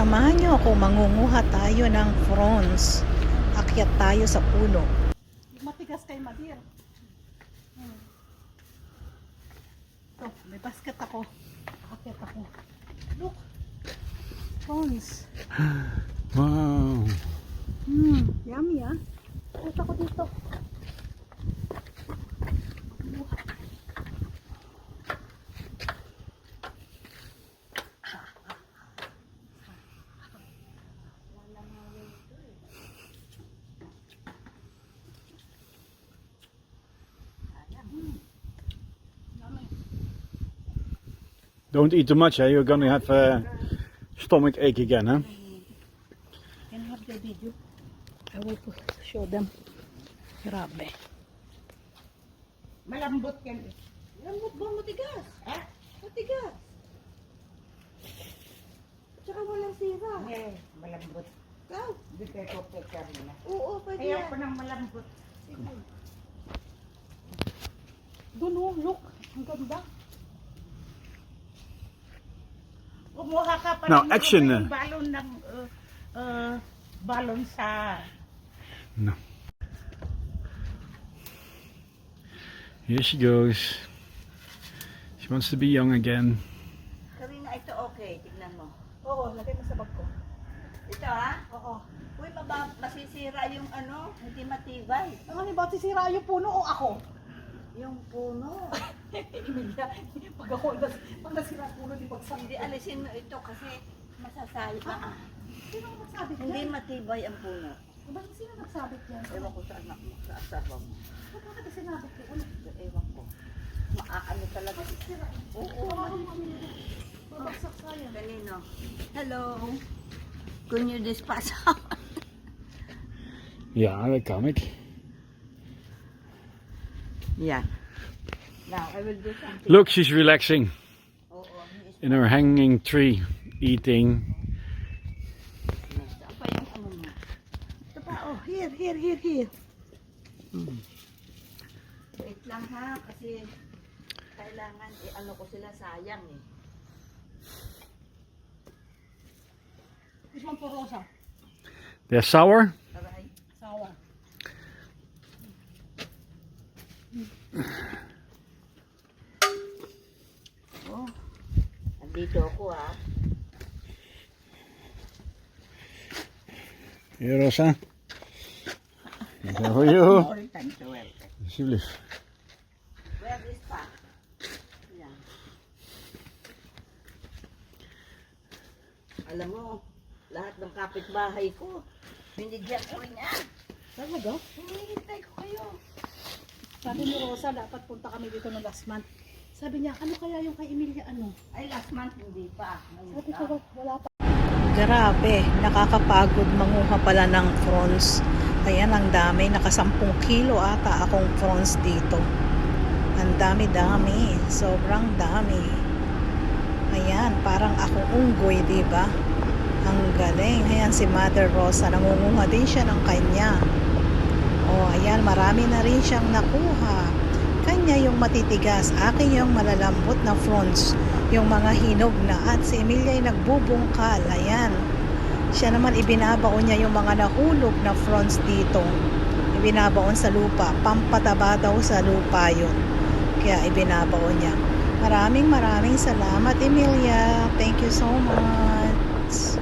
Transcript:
Samahan niyo ako, mangunguha tayo ng prawns. Akyat tayo sa puno. Matigas kay Madir. Hmm. Ito, may basket ako. Akyat ako. Look. Prawns. Wow. Hmm, yummy ah. Akyat ako dito. Don't eat too much, eh? You're gonna have a stomach ache again, huh? Can I have the video? I will put- show them. Grabe. Malambot yan eh. Lambot ba matigas? Ha? Matigas. Tsaka walang sira. Eh, malambot. Ikaw? Hindi kayo popekar mo na. Oo, pwede Ayaw yan. ko ng malambot. Doon oh, look. Ang ganda. Kumuha ka pa Now, ng action na. balon ng uh, uh, balon sa No. Here she goes. She wants to be young again. Karina, ito okay. Tignan mo. Oo, lagay mo sa bag ko. Ito ha? Oo. Uy, maba, masisira yung ano, hindi matibay. Ano ni ba sisira yung puno o ako? Yung puno. Emilia, pag ako, nas- pag nasira puno, di pagsang. hindi alisin mo ito kasi masasayang. Sino ang Hindi yan? matibay ang puno. Bakit sino nagsabit yan? Ewan ko sa anak mo, sa asawa mo. Bakit kasi sinabit ko? Ewan ko. Maaano talaga. Sira. Oo. Babagsak sayang. Kanino? Hello. Can you dispatch Ja, dat kan ik. Yeah. Now, I will do something. Look, she's relaxing he is in her hanging tree, eating. nice. Apa yung ano mo? Ito pa, oh, here, here, here, here. Wait lang ha, kasi kailangan, eh, ano ko sila sayang eh. This one for Rosa. They're sour. Aray. Sawa. andito ako ha. Hier, Rosa. These are you. Welcome. Alsjeblieft. Where is pa? Yan. Alam mo, lahat ng kapitbahay ko, binigyan ko rin yan. Talaga? Hinihintay ko kayo. Sabi ni Rosa, dapat punta kami dito ng last month. Sabi niya, ano kaya yung kay Emilia ano? Ay, last month hindi pa. Ngayon Sabi ko, wala pa. Grabe, nakakapagod manguha pala ng prawns. Ayan, ang dami. Nakasampung kilo ata akong prawns dito. Ang dami-dami. Sobrang dami. Ayan, parang akong unggoy, di ba? Ang galing. Ayan, si Mother Rosa, nangunguha din siya ng kanya. Oh, ayan, marami na rin siyang nakuha. Kanya yung matitigas, akin yung malalambot na fronds, yung mga hinog na at si Emilia ay nagbubungkal. Ayan. Siya naman ibinabaon niya yung mga nahulog na fronds dito. Ibinabaon sa lupa. Pampataba daw sa lupa yun. Kaya ibinabaon niya. Maraming maraming salamat Emilia. Thank you so much.